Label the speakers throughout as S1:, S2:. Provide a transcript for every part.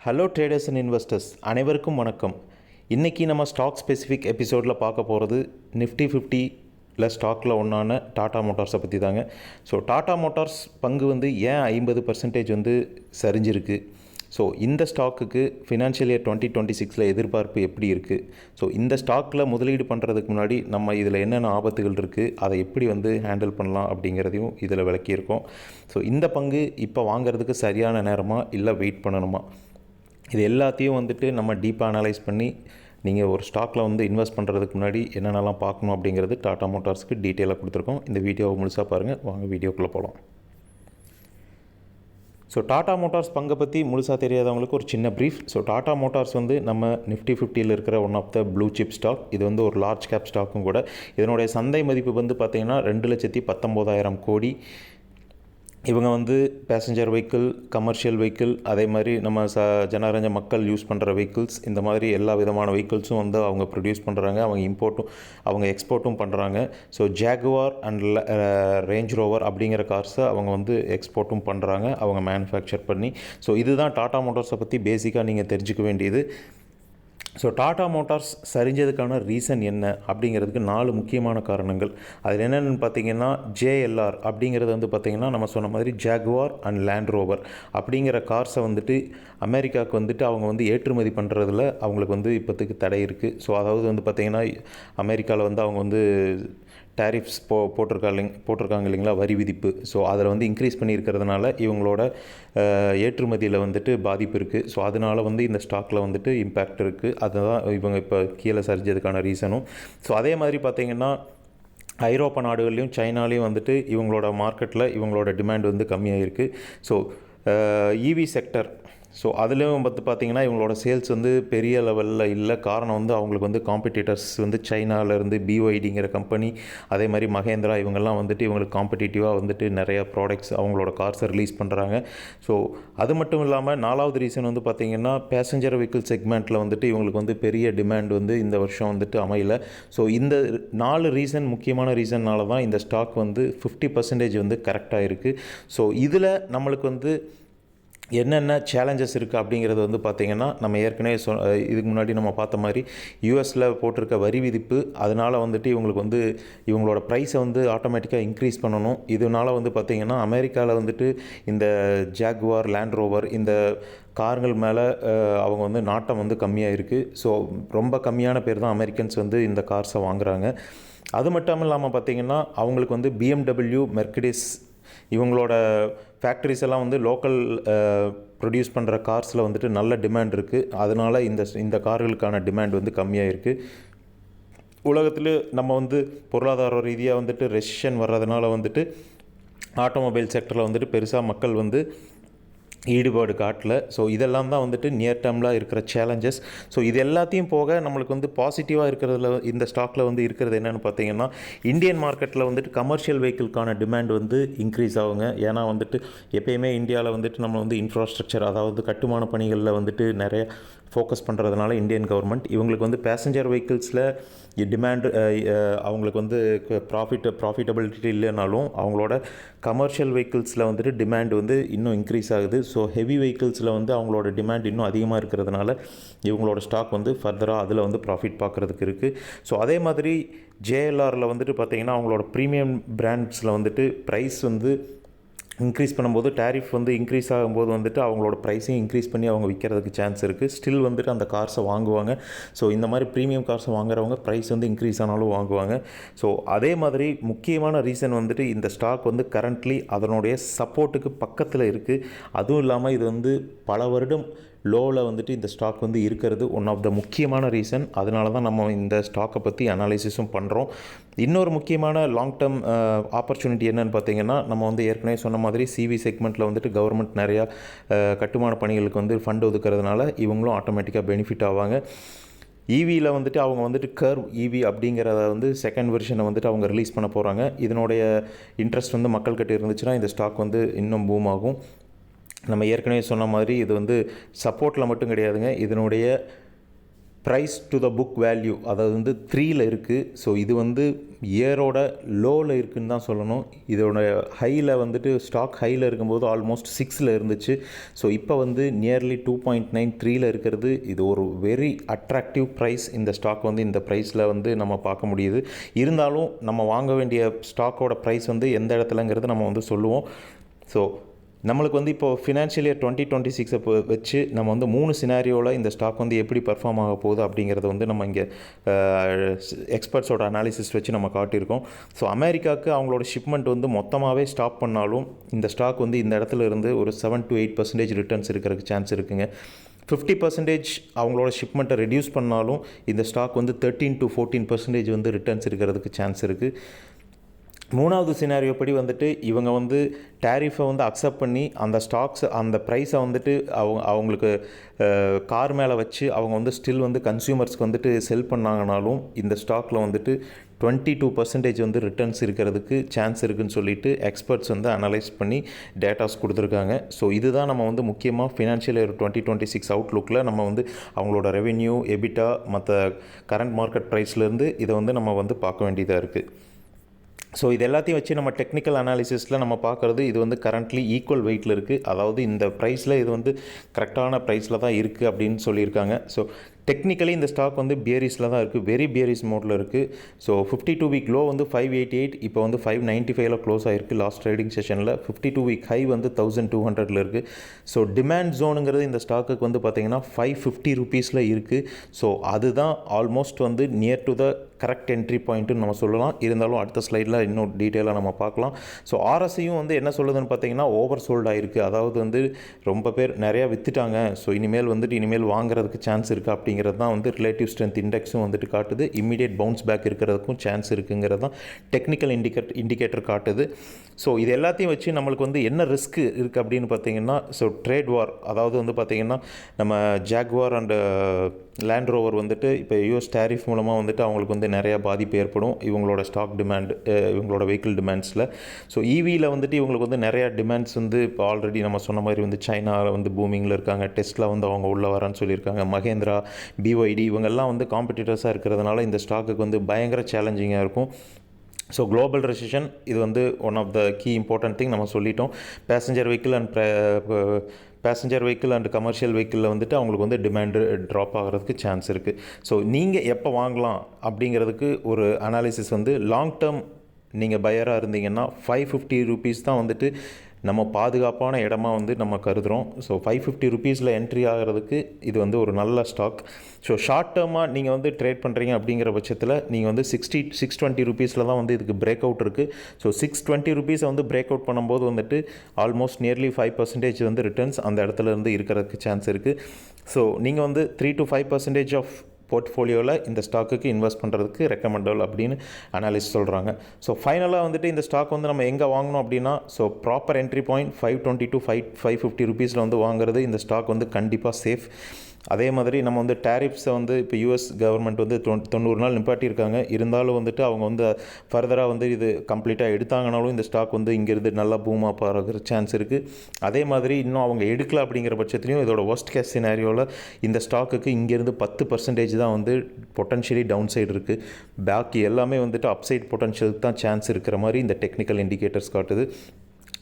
S1: Hello traders and investors அனைவருக்கும் வணக்கம். இன்றைக்கி நம்ம ஸ்டாக் ஸ்பெசிஃபிக் எபிசோடில் பார்க்க போகிறது நிஃப்டி ஃபிஃப்டியில் ஸ்டாக்கில் ஒன்றான டாடா மோட்டார்ஸை பற்றி தாங்க ஸோ டாடா மோட்டார்ஸ் பங்கு வந்து ஏன் ஐம்பது பர்சன்டேஜ் வந்து சரிஞ்சிருக்கு? ஸோ இந்த ஸ்டாக்குக்கு ஃபினான்ஷியல் இயர் டுவெண்ட்டி டுவெண்ட்டி சிக்ஸில் எதிர்பார்ப்பு எப்படி இருக்குது ஸோ இந்த ஸ்டாக்கில் முதலீடு பண்ணுறதுக்கு முன்னாடி நம்ம இதில் என்னென்ன ஆபத்துகள் இருக்குது அதை எப்படி வந்து ஹேண்டில் பண்ணலாம் அப்படிங்கிறதையும் இதில் விளக்கியிருக்கோம். ஸோ இந்த பங்கு இப்போ வாங்குறதுக்கு சரியான நேரமாக இல்லை வெயிட் பண்ணணுமா? இது எல்லாத்தையும் வந்துட்டு நம்ம டீப்பாக அனலைஸ் பண்ணி நீங்கள் ஒரு ஸ்டாக்கில் வந்து இன்வெஸ்ட் பண்ணுறதுக்கு முன்னாடி என்னென்னலாம் பார்க்கணும் அப்படிங்கிறது டாடா மோட்டார்ஸ்க்கு டீட்டெயிலாக கொடுத்துருக்கோம். இந்த வீடியோவை முழுசாக பாருங்கள் வாங்க வீடியோக்குள்ளே போகலாம் ஸோ டாடா மோட்டார்ஸ் பங்கை பற்றி முழுசாக தெரியாதவங்களுக்கு ஒரு சின்ன ப்ரீஃப் ஸோ டாடா மோட்டார்ஸ் வந்து நம்ம நிஃப்டி ஃபிஃப்டியில் இருக்கிற one of the blue chip stock இது வந்து ஒரு லார்ஜ் கேப் ஸ்டாக்கும் கூட. இதனுடைய சந்தை மதிப்பு வந்து பார்த்திங்கன்னா ரெண்டு லட்சத்தி பத்தொம்போதாயிரம் கோடி. இவங்க வந்து பேசஞ்சர் வெஹிக்கிள் கமர்ஷியல் வெஹிக்கிள் அதே மாதிரி நம்ம ச ஜனரஞ்ச மக்கள் யூஸ் பண்ணுற வெஹிக்கிள்ஸ் இந்த மாதிரி எல்லா விதமான வெஹிக்கிள்ஸும் வந்து அவங்க ப்ரொடியூஸ் பண்ணுறாங்க அவங்க இம்போர்ட்டும் அவங்க எக்ஸ்போர்ட்டும் பண்ணுறாங்க so Jaguar and Range Rover அப்படிங்கிற கார்ஸை அவங்க வந்து எக்ஸ்போர்ட்டும் பண்ணுறாங்க அவங்க மேனுஃபேக்சர் பண்ணி. ஸோ இதுதான் டாடா மோட்டார்ஸை பற்றி பேசிக்காக நீங்கள் தெரிஞ்சுக்க வேண்டியது. ஸோ டாடா மோட்டார்ஸ் சரிஞ்சதுக்கான ரீசன் என்ன அப்படிங்கிறதுக்கு நாலு முக்கியமான காரணங்கள். அதில் என்னென்னு பார்த்தீங்கன்னா ஜேஎல்ஆர் அப்படிங்கிறது வந்து பார்த்திங்கன்னா நம்ம சொன்ன மாதிரி ஜாகுவார் அண்ட் லேண்ட் ரோவர் அப்படிங்கிற கார்ஸை வந்துட்டு அமெரிக்காவுக்கு வந்துட்டு அவங்க வந்து ஏற்றுமதி பண்ணுறதுல அவங்களுக்கு வந்து இப்போத்துக்கு தடை இருக்குது ஸோ அதாவது வந்து பார்த்திங்கன்னா அமெரிக்காவில் வந்து அவங்க வந்து டேரிஃப்ஸ் போ போட்டிருக்காங்க போட்டிருக்காங்க இல்லைங்களா வரி விதிப்பு. ஸோ அதில் வந்து இன்க்ரீஸ் பண்ணியிருக்கிறதுனால இவங்களோட ஏற்றுமதியில் வந்துட்டு பாதிப்பு இருக்குது ஸோ அதனால் வந்து இந்த ஸ்டாக்கில் வந்துட்டு இம்பேக்ட் இருக்குது அதுதான் இவங்க இப்போ கீழே சரிஞ்சதுக்கான ரீசனும் ஸோ அதே மாதிரி பார்த்திங்கன்னா ஐரோப்பா நாடுகள்லையும் சைனாலையும் வந்துட்டு இவங்களோட மார்க்கெட்டில் இவங்களோட டிமாண்ட் வந்து கம்மியாக இருக்குது ஸோ இவி செக்டர் ஸோ அதுலேயும் பார்த்து பார்த்தீங்கன்னா இவங்களோட சேல்ஸ் வந்து பெரிய லெவலில் இல்லை. காரணம் வந்து அவங்களுக்கு வந்து காம்படிட்டர்ஸ் வந்து சைனாவிலேருந்து பிஒய்டிங்கிற கம்பெனி அதே மாதிரி மகேந்திரா இவங்கெல்லாம் வந்துட்டு இவங்களுக்கு காம்படிட்டிவாக வந்துட்டு நிறையா ப்ராடக்ட்ஸ் அவங்களோட கார்ஸை ரிலீஸ் பண்ணுறாங்க ஸோ அது மட்டும் இல்லாமல் நாலாவது ரீசன் வந்து பார்த்திங்கன்னா பேசஞ்சர் வெஹிக்கிள் செக்மெண்ட்டில் வந்துட்டு இவங்களுக்கு வந்து பெரிய டிமாண்ட் வந்து இந்த வருஷம் வந்துட்டு அமையல. ஸோ இந்த நாலு ரீசன் முக்கியமான ரீசன்னால தான் இந்த ஸ்டாக் வந்து ஃபிஃப்டி பர்சன்டேஜ் வந்து கரெக்டாக இருக்குது ஸோ இதில் நம்மளுக்கு வந்து என்னென்ன சேலஞ்சஸ் இருக்குது அப்படிங்கிறது வந்து பார்த்திங்கன்னா நம்ம ஏற்கனவே சொ இதுக்கு முன்னாடி நம்ம பார்த்த மாதிரி யூஎஸில் போட்டிருக்க வரி விதிப்பு அதனால் வந்துட்டு இவங்களுக்கு வந்து இவங்களோட ப்ரைஸை வந்து ஆட்டோமேட்டிக்காக இன்க்ரீஸ் பண்ணணும். இதனால் வந்து பார்த்திங்கன்னா அமெரிக்காவில் வந்துட்டு இந்த ஜாகுவார் லேண்ட் ரோவர் இந்த கார்கள் மேலே அவங்க வந்து நாட்டம் வந்து கம்மியாக இருக்குது ஸோ ரொம்ப கம்மியான பேர் தான் அமெரிக்கன்ஸ் வந்து இந்த கார்ஸை வாங்குகிறாங்க அது மட்டும் இல்லாமல் பார்த்திங்கன்னா அவங்களுக்கு வந்து பிஎம்டபிள்யூ மெர்கடிஸ் இவங்களோட ஃபேக்ட்ரிஸ் எல்லாம் வந்து லோக்கல் ப்ரொடியூஸ் பண்ணுற கார்ஸில் வந்துட்டு நல்ல டிமாண்ட் இருக்குது அதனால் இந்த இந்த கார்களுக்கான டிமாண்ட் வந்து கம்மியாக இருக்குது உலகத்தில் நம்ம வந்து பொருளாதார ரீதியாக வந்துட்டு ரெசிஷன் வர்றதுனால வந்துட்டு ஆட்டோமொபைல் செக்டரில் வந்துட்டு பெருசாக மக்கள் வந்து ஈடுபாடு காட்டல. ஸோ இதெல்லாம் தான் வந்துட்டு நியர் டேர்மில் இருக்கிற சேலஞ்சஸ் ஸோ இது எல்லாத்தையும் போக நம்மளுக்கு வந்து பாசிட்டிவாக இருக்கிறதுல இந்த ஸ்டாக்கில் வந்து இருக்கிறது என்னென்னு பார்த்தீங்கன்னா இந்தியன் மார்க்கெட்டில் வந்துட்டு கமர்ஷியல் வெஹிக்கிள்கான டிமாண்ட் வந்து இன்க்ரீஸ் ஆகுங்க. ஏன்னா வந்துட்டு எப்பயுமே இந்தியாவில் வந்துட்டு நம்ம வந்து இன்ஃப்ராஸ்ட்ரக்சர் அதாவது கட்டுமான பணிகளில் வந்துட்டு நிறைய ஃபோக்கஸ் பண்ணுறதுனால இந்தியன் கவர்மெண்ட் இவங்களுக்கு வந்து பேசஞ்சர் வெஹிக்கிள்ஸில் டிமாண்ட் அவங்களுக்கு வந்து ப்ராஃபிட் ப்ராஃபிட்டபிலிட்டி இல்லைனாலும் அவங்களோட கமர்ஷியல் வெஹிக்கிள்ஸில் வந்துட்டு டிமாண்ட் வந்து இன்னும் இன்க்ரீஸ் ஆகுது. ஸோ ஹெவி வெஹிக்கிள்ஸில் வந்து அவங்களோட டிமாண்ட் இன்னும் அதிகமாக இருக்கிறதுனால இவங்களோட ஸ்டாக் வந்து ஃபர்தராக அதில் வந்து ப்ராஃபிட் பார்க்குறதுக்கு இருக்குது ஸோ அதே மாதிரி ஜேஎல்ஆரில் வந்துட்டு பார்த்திங்கன்னா அவங்களோட ப்ரீமியம் பிராண்ட்ஸில் வந்துட்டு ப்ரைஸ் வந்து இன்க்ரீஸ் பண்ணும்போது டேரிஃப் வந்து இன்க்ரீஸ் ஆகும்போது வந்துட்டு அவங்களோட ப்ரைஸையும் இன்க்ரீஸ் பண்ணி அவங்க விற்கிறதுக்கு சான்ஸ் இருக்குது ஸ்டில் வந்துட்டு அந்த கார்ஸை வாங்குவாங்க. ஸோ இந்த மாதிரி ப்ரீமியம் கார்ஸை வாங்குறவங்க ப்ரைஸ் வந்து இன்க்ரீஸ் ஆனாலும் வாங்குவாங்க. ஸோ அதே மாதிரி முக்கியமான ரீசன் வந்துட்டு இந்த ஸ்டாக் வந்து கரண்ட்லி அதனுடைய சப்போர்ட்டுக்கு பக்கத்தில் இருக்குது அதுவும் இல்லாமல் இது வந்து பல வருடம் லோவில் வந்துட்டு இந்த ஸ்டாக் வந்து இருக்கிறது ஒன் ஆஃப் த முக்கியமான ரீசன் அதனால தான் நம்ம இந்த ஸ்டாக்கை பற்றி அனாலிசிஸும் பண்ணுறோம் இன்னொரு முக்கியமான லாங் டேர்ம் ஆப்பர்ச்சுனிட்டி என்னென்னு பார்த்தீங்கன்னா நம்ம வந்து ஏற்கனவே சொன்ன மாதிரி சிவி செக்மெண்ட்டில் வந்துட்டு கவர்மெண்ட் நிறையா கட்டுமான பணிகளுக்கு வந்து ஃபண்ட் ஒதுக்கிறதுனால இவங்களும் ஆட்டோமேட்டிக்காக பெனிஃபிட் ஆவாங்க. ஈவியில் வந்துட்டு அவங்க வந்துட்டு கர்வ் ஈவி அப்படிங்கிறத வந்து செகண்ட் வெர்ஷனை வந்துட்டு அவங்க ரிலீஸ் பண்ண போகிறாங்க இதனுடைய இன்ட்ரெஸ்ட் வந்து மக்கள்கிட்ட இருந்துச்சுன்னா இந்த ஸ்டாக் வந்து இன்னும் பூம் ஆகும். நம்ம ஏற்கனவே சொன்ன மாதிரி இது வந்து சப்போர்ட்டில் மட்டும் கிடையாதுங்க. இதனுடைய price to the book value அதாவது வந்து த்ரீயில் இருக்குது ஸோ இது வந்து இயரோட லோவில் இருக்குதுன்னு தான் சொல்லணும். இதோட ஹையில் வந்துட்டு ஸ்டாக் ஹையில் இருக்கும்போது ஆல்மோஸ்ட் சிக்ஸில் இருந்துச்சு. ஸோ இப்போ வந்து நியர்லி டூ பாயிண்ட் நைன் த்ரீயில் இருக்கிறது. இது ஒரு வெரி அட்ராக்டிவ் ப்ரைஸ் இந்த ஸ்டாக் வந்து இந்த ப்ரைஸில் வந்து நம்ம பார்க்க முடியுது. இருந்தாலும் நம்ம வாங்க வேண்டிய ஸ்டாக்கோட ப்ரைஸ் வந்து எந்த இடத்துலங்கிறது நம்ம வந்து சொல்லுவோம். ஸோ நம்மளுக்கு வந்து இப்போ ஃபினான்ஷியல் இயர் டுவெண்ட்டி டுவெண்ட்டி சிக்ஸை வச்சு நம்ம வந்து மூணு சினாரியோவில் இந்த ஸ்டாக் வந்து எப்படி பர்ஃபார்ம் ஆக போகுது அப்படிங்கிறத வந்து நம்ம இங்கே எக்ஸ்பர்ட்ஸோட அனாலிசிஸ் வச்சு நம்ம காட்டியிருக்கோம். ஸோ அமெரிக்காவுக்கு அவங்களோட ஷிப்மெண்ட் வந்து மொத்தமாகவே ஸ்டாப் பண்ணாலும் இந்த ஸ்டாக் வந்து இந்த இடத்துல இருந்து ஒரு seven to eight percentage returns இருக்கிறதுக்கு சான்ஸ் இருக்குங்க. ஃபிஃப்டி பர்சன்டேஜ் அவங்களோட ஷிப்மெண்ட்டை ரெடியூஸ் பண்ணாலும் இந்த ஸ்டாக் வந்து தேர்ட்டீன் டு ஃபோர்டீன் பர்சன்டேஜ் வந்து ரிட்டர்ன்ஸ் இருக்கிறதுக்கு சான்ஸ் இருக்குது மூணாவது சினாரியோ படி வந்துட்டு இவங்க வந்து டேரிஃபை வந்து அக்செப்ட் பண்ணி அந்த ஸ்டாக்ஸ் அந்த ப்ரைஸை வந்துட்டு அவங்க அவங்களுக்கு கார் மேலே வச்சு அவங்க வந்து ஸ்டில் வந்து கன்சியூமர்ஸ்க்கு வந்துட்டு செல் பண்ணாங்கனாலும் இந்த ஸ்டாக்கில் வந்துட்டு டுவெண்ட்டி டூ பர்சன்டேஜ் வந்து ரிட்டர்ன்ஸ் இருக்கிறதுக்கு சான்ஸ் இருக்குதுன்னு சொல்லிட்டு எக்ஸ்பர்ட்ஸ் வந்து அனலைஸ் பண்ணி டேட்டாஸ் கொடுத்துருக்காங்க. ஸோ இதுதான் நம்ம வந்து முக்கியமாக financial year twenty twenty six அவுட்லுக்கில் நம்ம வந்து அவங்களோட ரெவென்யூ எபிட்டா மற்ற கரண்ட் மார்க்கெட் ப்ரைஸ்லேருந்து இதை வந்து நம்ம வந்து பார்க்க வேண்டியதாக இருக்குது ஸோ இது எல்லாத்தையும் வச்சு நம்ம டெக்னிக்கல் அனாலிசிஸில் நம்ம பார்க்குறது இது வந்து கரண்ட்லி ஈக்குவல் வெயிட்டில் இருக்குது அதாவது இந்த ப்ரைஸில் இது வந்து கரெக்டான ப்ரைஸில் தான் இருக்குது அப்படின்னு சொல்லியிருக்காங்க. ஸோ டெக்னிக்கலி இந்த ஸ்டாக் வந்து பியரிஸில் தான் இருக்குது வெரி பியரிஸ் மோடில் இருக்குது so fifty two week low வந்து ஃபைவ் எயிட்டி எயிட் இப்போ வந்து ஃபைவ் நைன்ட்டி ஃபைவ்ல க்ளோஸ் ஆகிருக்கு லாஸ்ட் ட்ரேடிங் செஷனில் ஃபிஃப்டி டூ வீக் ஹை வந்து தௌசண்ட் டூ ஹண்ட்ரட்ல இருக்குது ஸோ டிமாண்ட் ஜோனுங்கிறது இந்த ஸ்டாக்குக்கு வந்து பார்த்திங்கன்னா ஃபைவ் ஃபிஃப்டி ருபீஸில் இருக்குது ஸோ அதுதான் ஆல்மோஸ்ட் வந்து near to the correct entry பாயிண்ட்டுன்னு நம்ம சொல்லலாம். இருந்தாலும் அடுத்த ஸ்லைடில் இன்னும் டீட்டெயிலாக நம்ம பார்க்கலாம். ஸோ ஆர்எஸ்ஐயும் வந்து என்ன சொல்லுதுன்னு பார்த்தீங்கன்னா ஓவர் சோல்ட் ஆகிருக்கு அதாவது வந்து ரொம்ப பேர் நிறையா விற்றுட்டாங்க ஸோ இனிமேல் வந்துட்டு இனிமேல் வாங்குறதுக்கு சான்ஸ் இருக்குது அப்படிங்கிறது தான் வந்து ரிலேட்டிவ் ஸ்ட்ரென்த் இண்டெக்ஸும் வந்துட்டு காட்டுது. இமீடியட் பவுன்ஸ் பேக் இருக்கிறதுக்கும் சான்ஸ் இருக்குங்கிறது தான் டெக்னிக்கல் இண்டிகேட் இண்டிகேட்டர் காட்டுது. ஸோ இது எல்லாத்தையும் வச்சு நம்மளுக்கு வந்து என்ன ரிஸ்க் இருக்குது அப்படின்னு பார்த்தீங்கன்னா ஸோ ட்ரேட் வார் அதாவது வந்து பார்த்திங்கன்னா நம்ம ஜாக்வார் அண்டு லேண்ட் ரோவர் வந்துட்டு இப்போ யூஎஸ் டேரிஃப் மூலமாக வந்துட்டு அவங்களுக்கு வந்து நிறையா பாதிப்பு ஏற்படும். இவங்களோட ஸ்டாக் டிமாண்ட் இவங்களோட வெஹிக்கிள் டிமாண்ட்ஸில் ஸோ ஈவியில் வந்துட்டு இவங்களுக்கு வந்து நிறையா டிமாண்ட்ஸ் வந்து இப்போ ஆல்ரெடி நம்ம சொன்ன மாதிரி வந்து சைனாவில் வந்து பூமிங்கில் இருக்காங்க. டெஸ்ட்டில் வந்து அவங்க உள்ளே வரேன்னு சொல்லியிருக்காங்க. மகேந்திரா பிஒய்டி இவங்கெல்லாம் வந்து காம்படிட்டர்ஸாக இருக்கிறதுனால இந்த ஸ்டாக்குக்கு வந்து பயங்கர சேலஞ்சிங்காக இருக்கும். ஸோ குளோபல் ரெசிஷன் இது வந்து one of the key important thing நம்ம சொல்லிட்டோம். Passenger vehicle and passenger vehicle and commercial வெஹிக்கிளில் வந்துட்டு அவங்களுக்கு வந்து டிமாண்டு ட்ராப் ஆகிறதுக்கு சான்ஸ் இருக்குது ஸோ நீங்கள் எப்போ வாங்கலாம் அப்படிங்கிறதுக்கு ஒரு அனாலிசிஸ் வந்து லாங் டேர்ம் நீங்கள் பயராக இருந்தீங்கன்னா ஃபைவ் ஃபிஃப்டி ருபீஸ் தான் வந்துட்டு நம்ம பாதுகாப்பான இடமா வந்து நம்ம கருதுகிறோம் ஸோ ஃபைவ் ஃபிஃப்டி ருபீஸில் என்ட்ரி ஆகிறதுக்கு இது வந்து ஒரு நல்ல ஸ்டாக் ஸோ ஷார்ட் டேர்மாக நீங்கள் வந்து ட்ரேட் பண்ணுறீங்க அப்படிங்கிற பட்சத்தில் நீங்கள் வந்து சிக்ஸ்டி சிக்ஸ் டுவெண்ட்டி ருபீஸில் தான் வந்து இதுக்கு பிரேக் அவுட் இருக்குது ஸோ சிக்ஸ் டுவெண்ட்டி ருபீஸை வந்து பிரேக் அவுட் பண்ணும்போது வந்துட்டு ஆல்மோஸ்ட் நியர்லி ஃபைவ் பர்சன்டேஜ் வந்து ரிட்டர்ன்ஸ் அந்த இடத்துல இருந்து இருக்கிறதுக்கு சான்ஸ் இருக்குது ஸோ நீங்கள் வந்து three to five percentage of போர்ட்ஃபோலியோவில் இந்த ஸ்டாக்குக்கு இன்வெஸ்ட் பண்ணுறதுக்கு ரெக்கமெண்டபிள் அப்படின்னு அனாலிஸ்ட் சொல்கிறாங்க ஸோ ஃபைனலாக வந்துட்டு இந்த ஸ்டாக் வந்து நம்ம எங்கே வாங்கணும் அப்படின்னா so proper entry point five twenty to five five fifty ருபீஸில் வந்து வாங்குறது இந்த ஸ்டாக் வந்து கண்டிப்பாக சேஃப் அதே மாதிரி நம்ம வந்து டேரிஃப்ஸை வந்து இப்போ யூஎஸ் கவர்மெண்ட் வந்து தொ தொண்ணூறு நாள் நிப்பாட்டியிருக்காங்க. இருந்தாலும் வந்துட்டு அவங்க வந்து ஃபர்தராக வந்து இது கம்ப்ளீட்டாக எடுத்தாங்கனாலும் இந்த ஸ்டாக் வந்து இங்கேருந்து நல்லா பூமாக பாருகிற சான்ஸ் இருக்குது அதே மாதிரி இன்னும் அவங்க எடுக்கல அப்படிங்கிற பட்சத்துலையும் இதோட ஒஸ்ட் கேஸ் சினாரியோவில் இந்த ஸ்டாக்குக்கு இங்கேருந்து பத்து பர்சன்டேஜ் தான் வந்து பொட்டன்ஷியலி டவுன் சைடு இருக்குது பாக்கி எல்லாமே வந்துட்டு அப்சைட் பொட்டன்ஷியலுக்கு தான் சான்ஸ் இருக்கிற மாதிரி இந்த டெக்னிக்கல் இண்டிகேட்டர்ஸ் காட்டுது.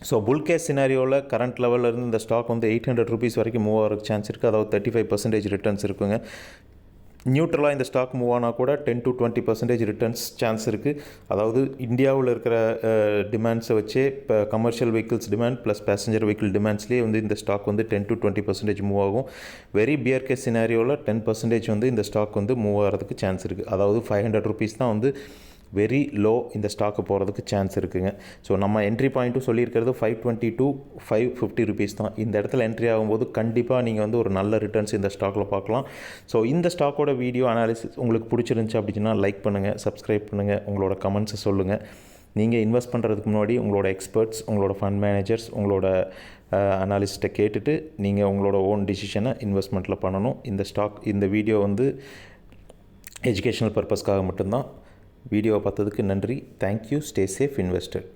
S1: ஸோ புல்கேஸ் சினாரியோவில் கரண்ட் லெவலில் இருந்து இந்த ஸ்டாக் வந்து எயிட் ஹண்ட்ரட் ருபீஸ் வரைக்கும் மூவ் ஆகிறதுக்கு சான்ஸ் இருக்குது அதாவது தேர்ட்டி ஃபைவ் பர்சன்டேஜ் ரிட்டர்ன்ஸ் இருக்குங்க நியூட்ரலாக இந்த ஸ்டாக் மூவ் ஆனால் கூட ten to twenty percentage returns chance இருக்குது அதாவது இந்தியாவில் இருக்கிற டிமாண்ட்ஸை வச்சே இப்போ commercial vehicles demand plus passenger vehicle டிமாண்ட்ஸ்லேயே வந்து இந்த ஸ்டாக் வந்து ten to twenty percentage move ஆகும். வெரி பியர்கே சினாரியோவில் டென் பர்சன்டேஜ் வந்து இந்த ஸ்டாக் வந்து மூவ் ஆகிறதுக்கு சான்ஸ் இருக்குது அதாவது ஃபைவ் ஹண்ட்ரட் ருபீஸ் தான் வந்து வெரி லோ இந்த ஸ்டாக்கு போகிறதுக்கு சான்ஸ் இருக்குங்க. ஸோ நம்ம என்ட்ரி பாயிண்ட்டும் சொல்லியிருக்கிறது five twenty two five fifty rupees தான். இந்த இடத்துல என்ட்ரி ஆகும்போது கண்டிப்பாக நீங்கள் வந்து ஒரு நல்ல ரிட்டர்ன்ஸ் இந்த ஸ்டாக்கில் பார்க்கலாம். ஸோ இந்த ஸ்டாக்கோட வீடியோ அனாலிசிஸ் உங்களுக்கு பிடிச்சிருந்துச்சி அப்படின்னா லைக் பண்ணுங்கள் சப்ஸ்கிரைப் பண்ணுங்கள் உங்களோட கமெண்ட்ஸை சொல்லுங்கள் நீங்கள் இன்வெஸ்ட் பண்ணுறதுக்கு முன்னாடி உங்களோட எக்ஸ்பர்ட்ஸ் உங்களோட ஃபண்ட் மேனேஜர்ஸ் உங்களோட அனாலிஸ்ட்டை கேட்டுட்டு நீங்கள் உங்களோட ஓன் டிசிஷனை இன்வெஸ்ட்மெண்ட்டில் பண்ணணும். இந்த ஸ்டாக் இந்த வீடியோ வந்து எஜுகேஷனல் பர்பஸ்க்காக மட்டும்தான். வீடியோவை பார்த்ததுக்கு நன்றி. Thank you stay safe investor